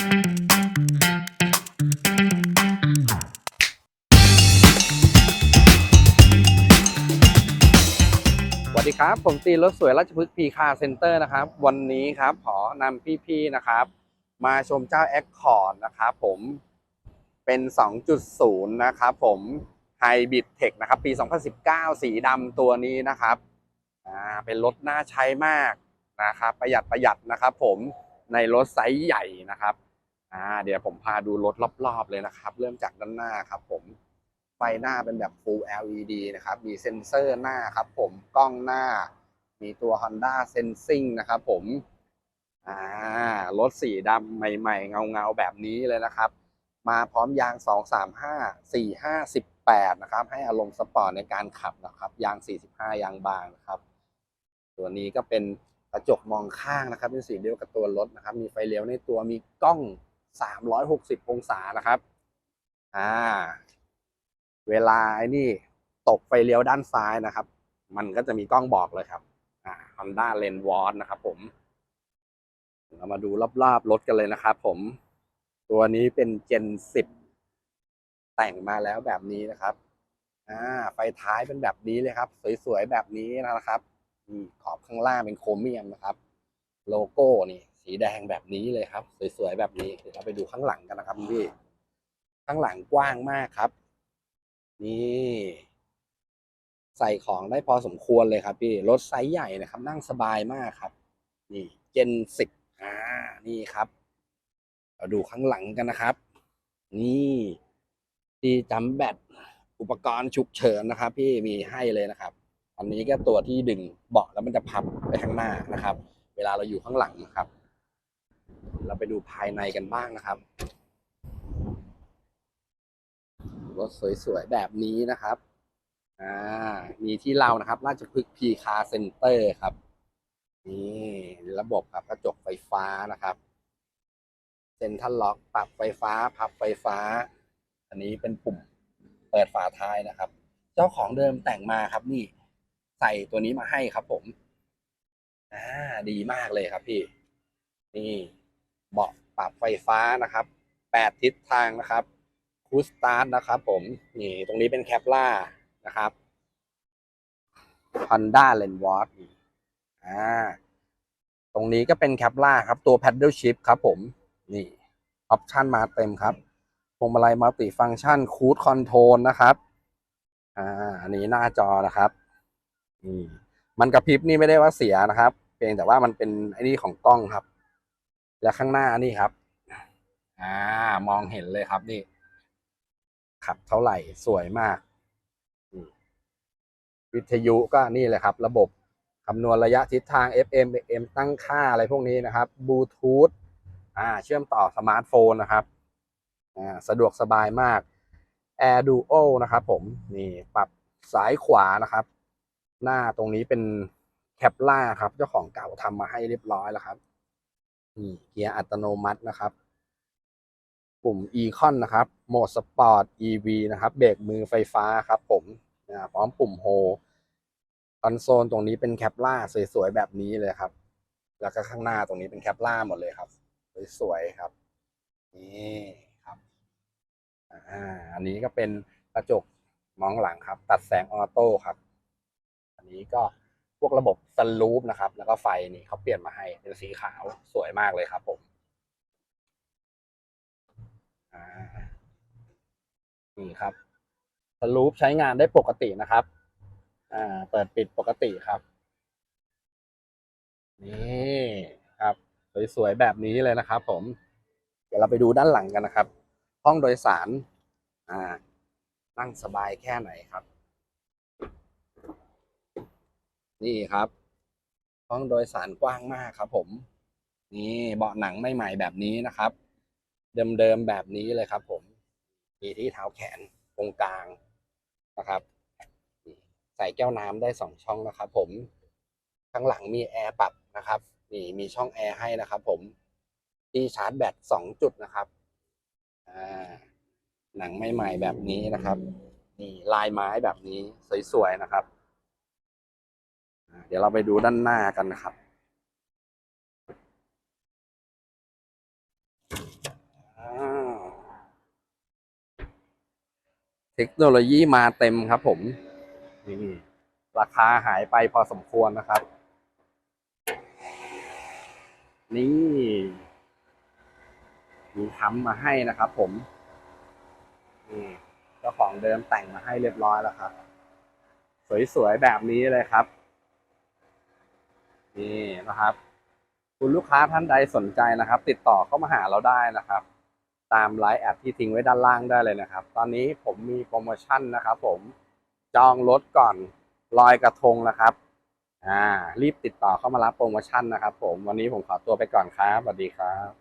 สวัสดีครับ ผมตีรถสวยราชพฤกษ์พีคาเซ็นเตอร์นะครับ วันนี้ครับขอนำพี่ๆนะครับ มาชมเจ้า a c c o r d นะครับผมเป็น 2.0 นะครับผม Hybrid Tech นะครับ ปี 2019 สีดำตัวนี้นะครับอ่าเป็นรถน่าใช้มากนะครับ ประหยัดประหยัดนะครับผมในรถไซส์ใหญ่นะครับ อ่าเดี๋ยวผมพาดูรถรอบๆเลยนะครับ เริ่มจากด้านหน้าครับ ผมไฟหน้าเป็นแบบ Full LED นะครับ มีเซ็นเซอร์หน้าครับ ผมกล้องหน้า มีตัว Honda Sensing นะครับผมอ่ารถสีดำใหม่ ๆ เงาๆ แบบนี้เลยนะครับ มาพร้อมยาง 235 45 18 นะครับ ให้อารมณ์สปอร์ตในการขับนะครับ ยาง 45 ยางบางนะครับ ตัวนี้ก็เป็นกระจกมองข้างนะครับ เป็นสีเดียวกับตัวรถนะครับ มีไฟเลี้ยวในตัวมีกล้อง 360 องศานะครับ อ่า เวลาไอ้นี่ตกไฟเลี้ยวด้านซ้ายนะครับ มันก็จะมีกล้องบอกเลยครับ อ่า Honda Lens Watch นะครับ ผม เรามาดูรอบๆรถกันเลยนะครับผม ตัวนี้เป็น Gen 10 แต่งมาแล้วแบบนี้นะครับ อ่า ไฟท้ายเป็นแบบนี้เลยครับ สวยๆแบบนี้นะครับมีขอบข้างล่างเป็นโครเมียมนะครับ โลโก้นี่ สีแดงแบบนี้เลยครับ สวยๆแบบนี้เดี๋ยวเราไปดูข้างหลังกันนะครับพี่ข้างหลังกว้างมากครับ นี่ ใส่ของได้พอสมควรเลยครับ พี่รถไซส์ใหญ่นะครับ นั่งสบายมากครับ นี่เจนสิบอ่านี่ครับ เราดูข้างหลังกันนะครับ นี่ที่จำแบตอุปกรณ์ฉุกเฉินนะครับ พี่มีให้เลยนะครับอันนี้ก็ตัวที่ดึงเบาะแล้วมันจะพับไปข้างหน้านะครับ เวลาเราอยู่ข้างหลังนะครับ เราไปดูภายในกันบ้างนะครับรถสวยๆ แบบนี้นะครับ อ่า มีที่เรานะครับ ราชพฤกษ์พีคาเซ็นเตอร์ครับ นี่ระบบปรับกระจกไฟฟ้านะครับ เซ็นทรัลล็อกปรับไฟฟ้า พับไฟฟ้า อันนี้เป็นปุ่มเปิดฝาท้ายนะครับ เจ้าของเดิมแต่งมาครับนี่ ใส่ตัวนี้มาให้ครับผม อ่า ดีมากเลยครับพี่ นี่ เบาะปรับไฟฟ้านะครับแปดทิศทางนะครับคูสตาร์ทนะครับ ผมนี่ตรงนี้เป็นแคปล่านะครับ Honda l e n w a t อ่าตรงนี้ก็เป็นแคปล่าครับตัว Paddle Shift ครับผมนี่ออปชันมาเต็มครับพวงมาลัยมัลติฟัง c t ชันคูดคอนโทรลนะครับ อ่า อันนี้หน้าจอนะครับนี่มันกระพริบนี่ไม่ได้ว่าเสียนะครับ เพียงแต่ว่ามันเป็นไอ้นี่ของกล้องครับ และข้างหน้านี่ครับ อ่า มองเห็นเลยครับนี่ขับเท่าไหร่สวยมากนี่วิทยุก็นี่แหละครับ ระบบคำนวณระยะทิศทาง FM AM ตั้งค่าอะไรพวกนี้นะครับบลูทูธอ่า เชื่อมต่อสมาร์ทโฟนนะครับ อ่า สะดวกสบายมาก Air Duo นะครับผม นี่ปรับซ้ายขวานะครับ หน้าตรงนี้เป็นแคปล่าครับ เจ้าของเก่าทำมาให้เรียบร้อยแล้วครับ นี่เกียร์อัตโนมัตินะครับ ปุ่ม Econ นะครับ โหมดสปอร์ต EV นะครับเบรกมือไฟฟ้าครับผมพร้อมปุ่มโฮคอนโซลตรงนี้เป็นแคปล่าสวยๆแบบนี้เลยครับ แล้วก็ข้างหน้าตรงนี้เป็นแคปล่าหมดเลยครับ สวยๆครับนี่ครับอ่าอันนี้ก็เป็นกระจกมองหลังครับ ตัดแสงออโต้ครับ อันนี้ก็ พวกระบบซันรูฟนะครับ แล้วก็ไฟนี่เขาเปลี่ยนมาให้เป็นสีขาวสวยมากเลยครับผมนี่ครับสลูปใช้งานได้ปกตินะครับ อ่า เปิดปิดปกติครับ นี่ครับ สวยๆแบบนี้เลยนะครับผม เดี๋ยวเราไปดูด้านหลังกันนะครับ ห้องโดยสาร อ่า นั่งสบายแค่ไหนครับ นี่ครับ ห้องโดยสารกว้างมากครับ ผม นี่เบาะหนังใหม่ๆแบบนี้นะครับ เดิมๆแบบนี้เลยครับ ผม มีที่เท้าแขนตรงกลางนะครับใส่แก้วน้ำได้สองช่องนะครับ ผม ข้างหลังมีแอร์ปรับนะครับ นี่มีช่องแอร์ให้นะครับ ผม ที่ชาร์จแบตสองจุดนะครับอ่าหนังใหม่ๆแบบนี้นะครับ นี่ลายไม้แบบนี้สวยๆนะครับ เดี๋ยวเราไปดูด้านหน้ากันนะครับ เทคโนโลยีมาเต็มครับผม นี่ราคาหายไปพอสมควรนะครับ นี่ มีทำมาให้นะครับผม นี่เจ้าของเดิมแต่งมาให้เรียบร้อยแล้วครับ สวยๆแบบนี้เลยครับ นี่นะครับ คุณลูกค้าท่านใดสนใจนะครับ ติดต่อเข้ามาหาเราได้นะครับ ตามไลน์แอดที่ทิ้งไว้ด้านล่างได้เลยนะครับ ตอนนี้ผมมีโปรโมชั่นนะครับ ผมจองรถก่อนลอยกระทงนะครับ อ่า รีบติดต่อเข้ามารับโปรโมชั่นนะครับ ผมวันนี้ผมขอตัวไปก่อนครับสวัสดีครับ